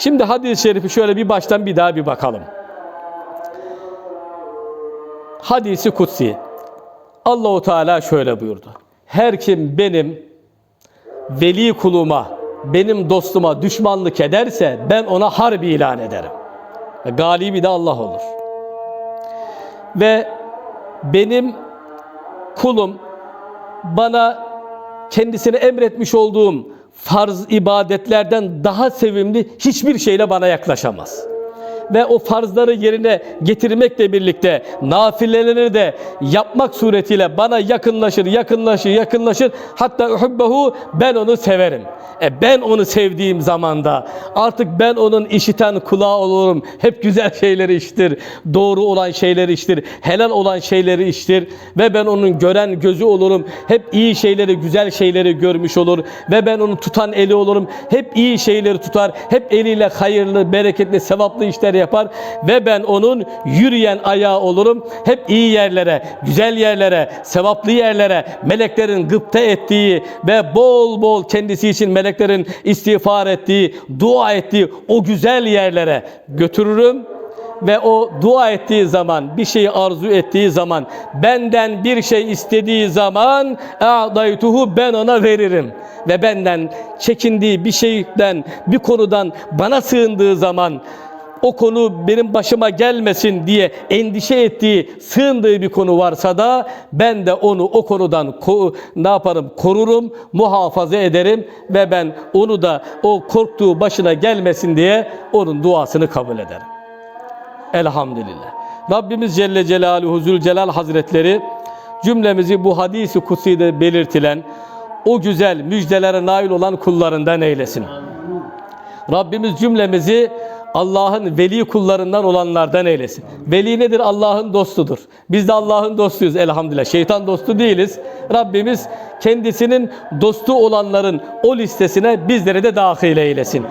Şimdi hadis-i şerifi şöyle bir baştan bir daha bir bakalım. Hadisi kutsi. Allahu Teala şöyle buyurdu. Her kim benim veli kuluma, benim dostuma düşmanlık ederse ben ona harbi ilan ederim. Ve Galibi de Allah olur. Ve benim kulum bana kendisine emretmiş olduğum farz ibadetlerden daha sevimli hiçbir şeyle bana yaklaşamaz. Ve o farzları yerine getirmekle birlikte nafileleri de yapmak suretiyle bana yakınlaşır, yakınlaşır, yakınlaşır. Hatta uhubbehu ben onu severim. E ben onu sevdiğim zamanda artık ben onun işiten kulağı olurum. Hep güzel şeyleri iştir, doğru olan şeyleri iştir, helal olan şeyleri iştir ve ben onun gören gözü olurum. Hep iyi şeyleri, güzel şeyleri görmüş olur ve ben onu tutan eli olurum. Hep iyi şeyleri tutar, hep eliyle hayırlı, bereketli, sevaplı işler yapar ve ben onun yürüyen ayağı olurum. Hep iyi yerlere, güzel yerlere, sevaplı yerlere, meleklerin gıpta ettiği ve bol bol kendisi için meleklerin istiğfar ettiği, dua ettiği o güzel yerlere götürürüm ve o dua ettiği zaman, bir şeyi arzu ettiği zaman, benden bir şey istediği zaman a'daytuhu ben ona veririm. Ve benden çekindiği bir şeyden, bir konudan bana sığındığı zaman o konu benim başıma gelmesin diye endişe ettiği, sığındığı bir konu varsa da ben de onu o konudan ko- ne yaparım? Korurum, muhafaza ederim ve ben onu da o korktuğu başına gelmesin diye onun duasını kabul ederim. Elhamdülillah. Rabbimiz Celle Celaluhu Zülcelal Hazretleri cümlemizi bu hadisi kutsi'de belirtilen o güzel müjdelere nail olan kullarından eylesin. Rabbimiz cümlemizi Allah'ın veli kullarından olanlardan eylesin. Veli nedir? Allah'ın dostudur. Biz de Allah'ın dostuyuz elhamdülillah. Şeytan dostu değiliz. Rabbimiz kendisinin dostu olanların o listesine bizleri de dahil eylesin.